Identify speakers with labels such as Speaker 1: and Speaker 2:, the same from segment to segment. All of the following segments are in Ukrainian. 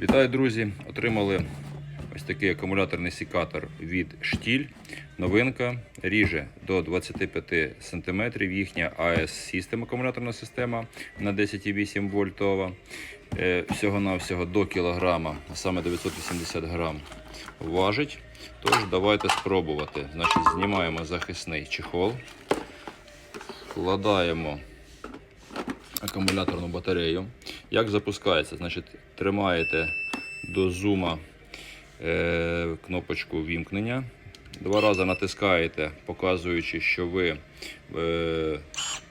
Speaker 1: Вітаю, друзі! Отримали ось такий акумуляторний секатор від штіль. Новинка ріже до 25 см. Їхня AS System акумуляторна система на 10,8 вольтова. Е, Всього-навсього до кілограма, а саме 980 грам важить. Тож давайте спробувати. Значить, знімаємо захисний чехол, вкладаємо акумуляторну батарею. Як запускається? Значить, тримаєте до зума е, кнопочку вімкнення. Два рази натискаєте, показуючи, що ви е,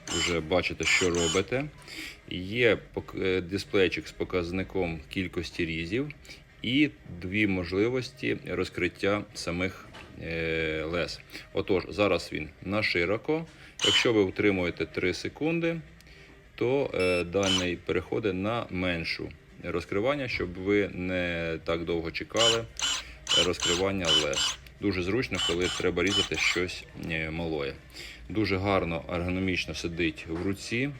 Speaker 1: вже бачите, що робите. Є е, дисплейчик з показником кількості різів і дві можливості розкриття самих е, лез. Отож, зараз він на широко. Якщо ви утримуєте 3 секунди, то е, даний переходить на меншу розкривання, щоб ви не так довго чекали розкривання лез. Дуже зручно, коли треба різати щось е, малое. Дуже гарно ергономічно сидить в руці,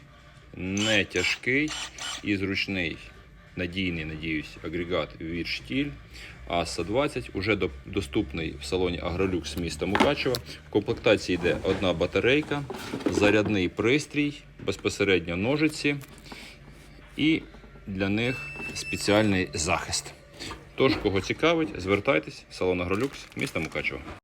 Speaker 1: не тяжкий і зручний, надійний, надіюсь, агрегат від штіль. АСА 20 уже до- доступний в салоні Агролюкс міста Мукачева. В комплектації йде одна батарейка, зарядний пристрій, безпосередньо ножиці і для них спеціальний захист. Тож, кого цікавить, звертайтесь, салон Агролюкс, міста Мукачева.